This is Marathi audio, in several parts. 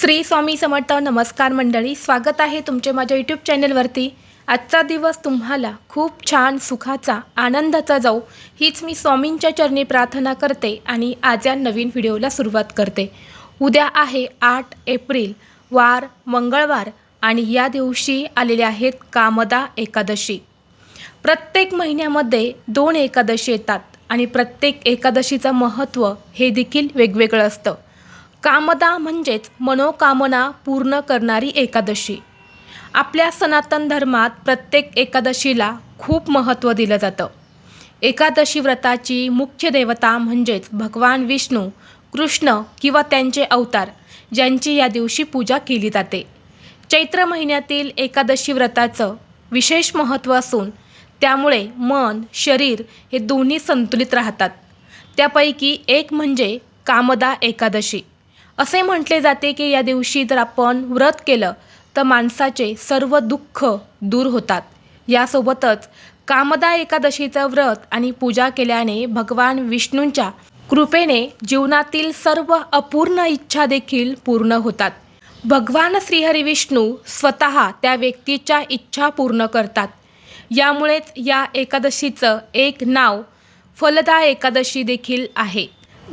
श्री स्वामी समर्थ नमस्कार मंडळी स्वागत आहे तुमचे माझ्या यूट्यूब चॅनलवरती आजचा दिवस तुम्हाला खूप छान सुखाचा आनंदाचा जाऊ हीच मी स्वामींच्या चरणी प्रार्थना करते आणि आज या नवीन व्हिडिओला सुरुवात करते. उद्या आहे आठ एप्रिल वार मंगळवार आणि या दिवशी आलेले आहेत कामदा एकादशी. प्रत्येक महिन्यामध्ये दोन एकादशी येतात आणि प्रत्येक एकादशीचं महत्त्व हे देखील वेगवेगळं असतं. कामदा म्हणजेच मनोकामना पूर्ण करणारी एकादशी. आपल्या सनातन धर्मात प्रत्येक एकादशीला खूप महत्त्व दिलं जातं. एकादशी व्रताची मुख्य देवता म्हणजेच भगवान विष्णू कृष्ण किंवा त्यांचे अवतार ज्यांची या दिवशी पूजा केली जाते. चैत्र महिन्यातील एकादशी व्रताचं विशेष महत्त्व असून त्यामुळे मन शरीर हे दोन्ही संतुलित राहतात. त्यापैकी एक म्हणजे कामदा एकादशी. असे म्हटले जाते की या दिवशी जर आपण व्रत केलं तर माणसाचे सर्व दुःख दूर होतात. यासोबतच कामदा एकादशीचं व्रत आणि पूजा केल्याने भगवान विष्णूंच्या कृपेने जीवनातील सर्व अपूर्ण इच्छा देखील पूर्ण होतात. भगवान श्रीहरी विष्णू स्वतः त्या व्यक्तीच्या इच्छा पूर्ण करतात. यामुळेच या एकादशीचं एक नाव फलदा एकादशी देखील आहे.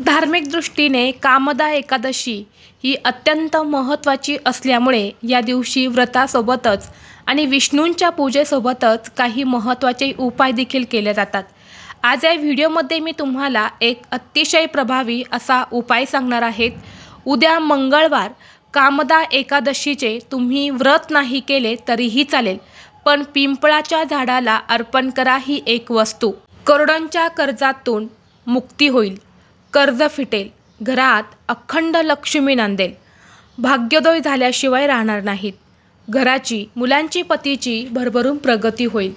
धार्मिक दृष्टीने कामदा एकादशी ही अत्यंत महत्त्वाची असल्यामुळे या दिवशी व्रतासोबतच आणि विष्णूंच्या पूजेसोबतच काही महत्त्वाचे उपाय देखील केले जातात. आज या व्हिडिओमध्ये मी तुम्हाला एक अतिशय प्रभावी असा उपाय सांगणार आहेत उद्या मंगळवार कामदा एकादशीचे तुम्ही व्रत नाही केले तरीही चालेल पण पिंपळाच्या झाडाला अर्पण करा ही एक वस्तू. करोडांच्या कर्जातून मुक्ती होईल. कर्ज फिटेल. घरात अखंड लक्ष्मी नांदेल. भाग्योदय झाल्याशिवाय राहणार नाहीत. घराची मुलांची पतीची भरभरून प्रगती होईल.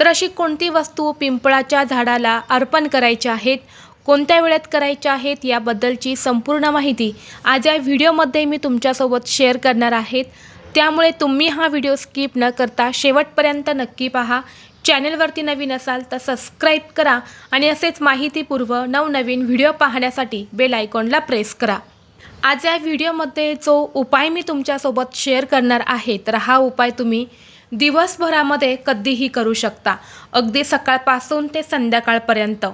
तर अशी कोणती वस्तू पिंपळाच्या झाडाला अर्पण करायच्या आहेत? कोणत्या वेळेत करायच्या आहेत? याबद्दलची संपूर्ण माहिती आज या व्हिडिओमध्ये मी तुमच्यासोबत शेअर करणार आहेत. त्यामुळे तुम्ही हा व्हिडिओ स्किप न करता शेवटपर्यंत नक्की पहा. चॅनलवरती नवीन असाल तर सबस्क्राईब करा आणि असेच माहितीपूर्व नवनवीन व्हिडिओ पाहण्यासाठी बेल आयकॉनला प्रेस करा. आज या व्हिडिओमध्ये जो उपाय मी तुमच्यासोबत शेअर करणार आहे तर हा उपाय तुम्ही दिवसभरामध्ये कधीही करू शकता. अगदी सकाळपासून ते संध्याकाळपर्यंत.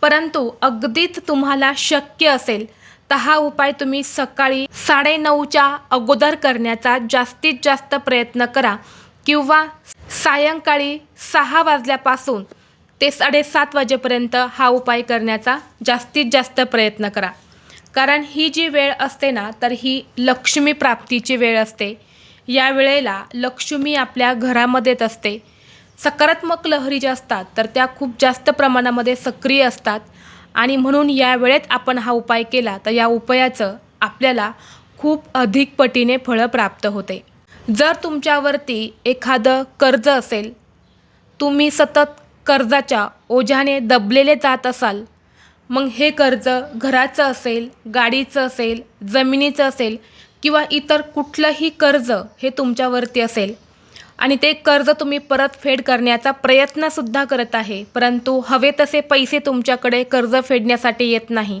परंतु अगदीच तुम्हाला शक्य असेल तर हा उपाय तुम्ही सकाळी साडेनऊच्या अगोदर करण्याचा जास्तीत जास्त प्रयत्न करा किंवा सायंकाळी सहा वाजल्यापासून ते साडेसात वाजेपर्यंत हा उपाय करण्याचा जास्तीत जास्त प्रयत्न करा. कारण ही जी वेळ असते ना तर ही लक्ष्मी प्राप्तीची वेळ असते. या वेळेला लक्ष्मी आपल्या घरामध्येच असते. सकारात्मक लहरी ज्या असतात तर त्या खूप जास्त प्रमाणामध्ये सक्रिय असतात. आणि म्हणून या वेळेत आपण हा उपाय केला तर या उपायाचं आपल्याला खूप अधिक पटीने फळं प्राप्त होते. जर तुमच्यावरती एखादं कर्ज असेल तुम्ही सतत कर्जाच्या ओझ्याने दबलेले जात असाल मग हे कर्ज घराचं असेल गाडीचं असेल जमिनीचं असेल किंवा इतर कुठलंही कर्ज हे तुमच्यावरती असेल आणि ते कर्ज तुम्ही परतफेड करण्याचा प्रयत्नसुद्धा करत आहे परंतु हवे तसे पैसे तुमच्याकडे कर्ज फेडण्यासाठी येत नाही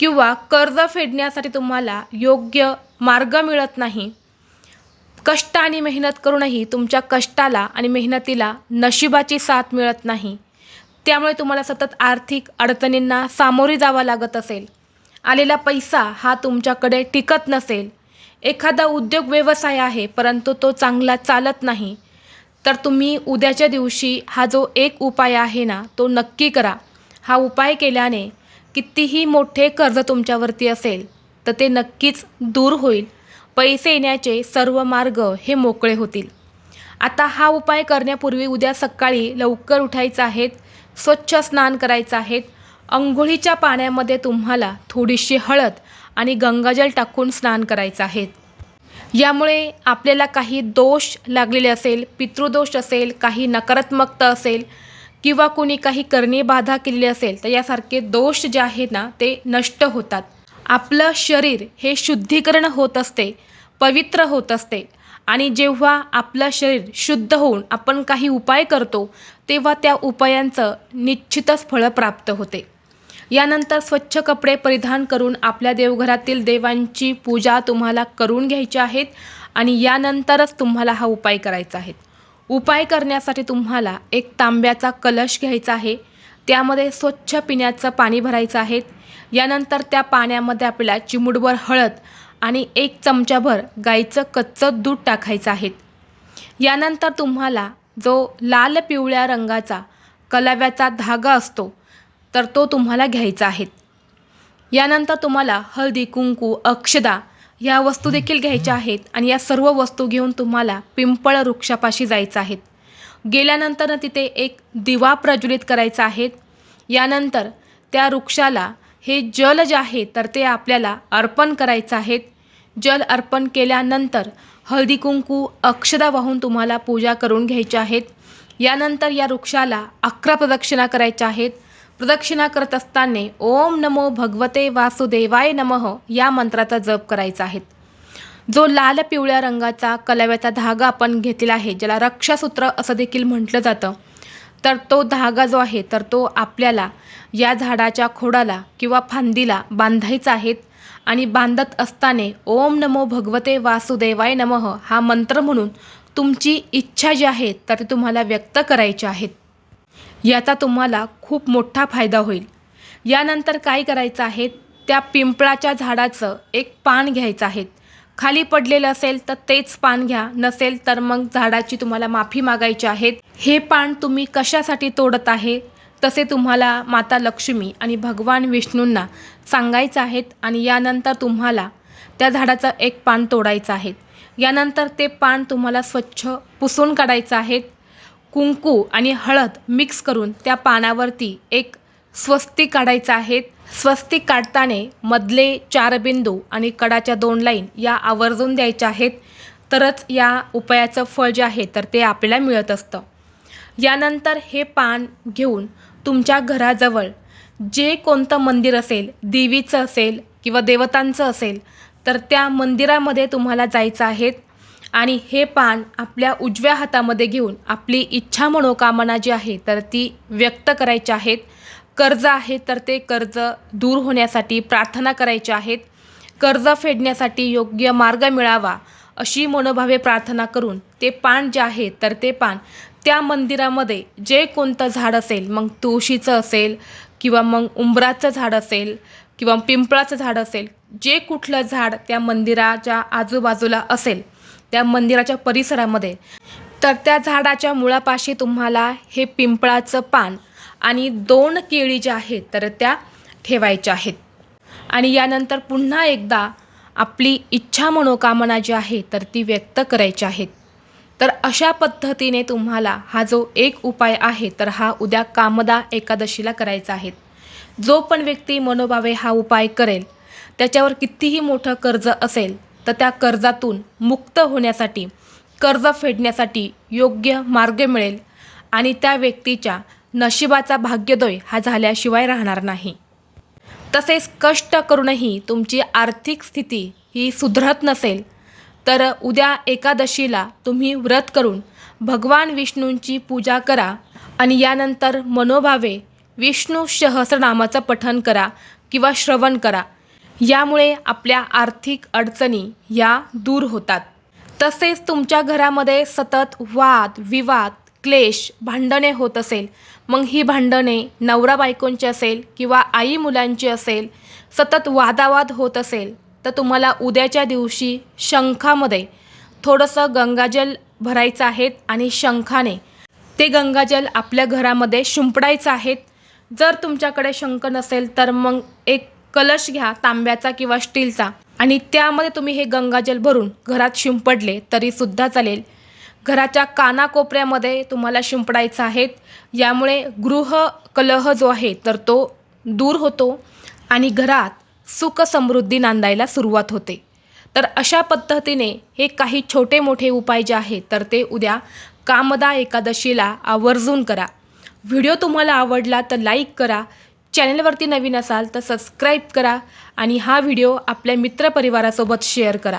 किंवा कर्ज फेडण्यासाठी तुम्हाला योग्य मार्ग मिळत नाही कष्ट आणि मेहनत करूनही तुमच्या कष्टाला आणि मेहनतीला नशिबाची साथ मिळत नाही. त्यामुळे तुम्हाला सतत आर्थिक अडचणींना सामोरे जावं लागत असेल. आलेला पैसा हा तुमच्याकडे टिकत नसेल. एखादा उद्योग व्यवसाय आहे परंतु तो चांगला चालत नाही. तर तुम्ही उद्याच्या दिवशी हा जो एक उपाय आहे ना तो नक्की करा. हा उपाय केल्याने कितीही मोठे कर्ज तुमच्यावरती असेल तर ते नक्कीच दूर होईल. पैसे येण्याचे सर्व मार्ग हे मोकळे होतील. आता हा उपाय करण्यापूर्वी उद्या सकाळी लवकर उठायचं आहेत स्वच्छ स्नान करायचं आहेत. अंघोळीच्या पाण्यामध्ये तुम्हाला थोडीशी हळद आणि गंगाजल टाकून स्नान करायचं आहे यामुळे आपल्याला काही दोष लागलेले असेल पितृदोष असेल काही नकारात्मकता असेल किंवा कोणी काही करणी बाधा केलेली असेल तर यासारखे दोष जे आहेत ना ते नष्ट होतात. आपलं शरीर हे शुद्धीकरण होत असते पवित्र होत असते. आणि जेव्हा आपलं शरीर शुद्ध होऊन आपण काही उपाय करतो तेव्हा त्या उपायांचं निश्चितच फळं प्राप्त होते. यानंतर स्वच्छ कपडे परिधान करून आपल्या देवघरातील देवांची पूजा तुम्हाला करून घ्यायची आहेत आणि यानंतरच तुम्हाला हा उपाय करायचा आहे. उपाय करण्यासाठी तुम्हाला एक तांब्याचा कलश घ्यायचा आहे. त्यामध्ये स्वच्छ पिण्याचं पाणी भरायचं आहे. यानंतर त्या पाण्यामध्ये आपल्याला चिमुडभर हळद आणि एक चमचाभर गाईचं कच्चं दूध टाकायचं आहे. यानंतर तुम्हाला जो लाल पिवळ्या रंगाचा कलाव्याचा धागा असतो तर तो तुम्हाला घ्यायचा आहे. यानंतर तुम्हाला हळदी कुंकू अक्षदा ह्या वस्तू देखील घ्यायच्या आहेत आणि या सर्व वस्तू घेऊन तुम्हाला पिंपळ वृक्षापाशी जायचं आहे. गेल्यानंतर तिथे एक दिवा प्रज्वलित करायचा आहे. यानंतर त्या वृक्षाला हे जल जे आहे तर ते आपल्याला अर्पण करायचं आहेत जल अर्पण केल्यानंतर हळदी कुंकू अक्षदा वाहून तुम्हाला पूजा करून घ्यायच्या आहेत यानंतर या वृक्षाला अकरा प्रदक्षिणा करायच्या आहेत. प्रदक्षिणा करत असताना ओम नमो भगवते वासुदेवाय नमः या मंत्राचा जप करायचा आहे. जो लाल पिवळ्या रंगाचा कलाव्याचा धागा आपण घेतलेला आहे ज्याला रक्षासूत्र असं देखील म्हटलं जातं. तर तो धागा जो आहे तर तो आपल्याला या झाडाच्या खोडाला किंवा फांदीला बांधायचा आहे आणि बांधत असताना ओम नमो भगवते वासुदेवाय नमः हा मंत्र म्हणून तुमची इच्छा जी आहे तर ती तुम्हाला व्यक्त करायची आहेत याचा तुम्हाला खूप मोठा फायदा होईल. यानंतर काय करायचं आहे त्या पिंपळाच्या झाडाचं एक पान घ्यायचं आहे. खाली पडलेलं असेल तर तेच पान घ्या. नसेल तर मग झाडाची तुम्हाला माफी मागायची आहे हे पान तुम्ही कशासाठी तोडत आहे? तसे तुम्हाला माता लक्ष्मी आणि भगवान विष्णूंना सांगायचं आहेत आणि यानंतर तुम्हाला त्या झाडाचं एक पान तोडायचं आहे. यानंतर ते पान तुम्हाला स्वच्छ पुसून काढायचं आहे. कुंकू आणि हळद मिक्स करून त्या पानावरती एक स्वस्तिक काढायचं आहेत. स्वस्तिक काढताना मधले चार बिंदू आणि कडाच्या दोन लाईन या आवर्जून द्यायच्या आहेत. तरच या उपायाचं फळ जे आहे तर ते आपल्याला मिळत असतं. यानंतर हे पान घेऊन तुमच्या घराजवळ जे कोणतं मंदिर असेल देवीचं असेल किंवा देवतांचं असेल तर त्या मंदिरामध्ये तुम्हाला जायचं आहेत आणि हे पान आपल्या उजव्या हातामध्ये घेऊन आपली इच्छा मनोकामना जी आहे तर ती व्यक्त करायची आहेत कर्ज आहे तर ते कर्ज दूर होण्यासाठी प्रार्थना करायच्या आहेत. कर्ज फेडण्यासाठी योग्य मार्ग मिळावा अशी मनोभावे प्रार्थना करून ते पान जे आहे तर ते पान. त्या मंदिरामध्ये जे कोणतं झाड असेल मग तुळशीचं असेल किंवा मग उंबराचं झाड असेल किंवा पिंपळाचं झाड असेल जे कुठलं झाड त्या मंदिराच्या आजूबाजूला असेल त्या मंदिराच्या परिसरामध्ये तर त्या झाडाच्या मुळापाशी तुम्हाला हे पिंपळाचं पान आणि दोन केळी ज्या आहेत तर त्या ठेवायच्या आहेत. आणि यानंतर पुन्हा एकदा आपली इच्छा मनोकामना जी आहे तर ती व्यक्त करायची आहेत. तर अशा पद्धतीने तुम्हाला हा जो एक उपाय आहे तर हा उद्या कामदा एकादशीला करायचा आहे. जो पण व्यक्ती मनोभावे हा उपाय करेल त्याच्यावर कितीही मोठं कर्ज असेल तर त्या कर्जातून मुक्त होण्यासाठी कर्ज फेडण्यासाठी योग्य मार्ग मिळेल. आणि त्या व्यक्तीच्या नशिबाचा भाग्योदय हा झाल्याशिवाय राहणार नाही. तसेच कष्ट करूनही तुमची आर्थिक स्थिती ही सुधरत नसेल तर उद्या एकादशीला तुम्ही व्रत करून भगवान विष्णूंची पूजा करा आणि यानंतर मनोभावे विष्णू सहस्रनामाचं पठन करा किंवा श्रवण करा. यामुळे आपल्या आर्थिक अडचणी या दूर होतात. तसेच तुमच्या घरामध्ये सतत वाद विवाद क्लेश भांडणे होत असेल मग ही भांडणे नवरा बायकोंची असेल किंवा आई मुलांची असेल सतत वादावाद होत असेल तर तुम्हाला उद्याच्या दिवशी शंखामध्ये थोडंसं गंगाजल भरायचं आहे आणि शंखाने ते गंगाजल आपल्या घरामध्ये शिंपडायचं आहेत. जर तुमच्याकडे शंख नसेल तर मग एक कलश घ्या तांब्याचा किंवा स्टीलचा. आणि त्यामध्ये तुम्ही हे गंगाजल भरून घरात शिंपडले तरीसुद्धा चालेल. घराच्या कानाकोपऱ्यामध्ये तुम्हाला शिंपडायचं आहेत यामुळे गृह कलह जो आहे तर तो दूर होतो आणि घरात सुख समृद्धी नांदायला सुरुवात होते. तर अशा पद्धतीने हे काही छोटे मोठे उपाय जे आहेत तर ते उद्या कामदा एकादशीला आवर्जून करा. व्हिडिओ तुम्हाला आवडला तर लाईक करा. चॅनलवरती नवीन असाल तर सबस्क्राईब करा आणि हा व्हिडिओ आपल्या मित्रपरिवारासोबत शेअर करा.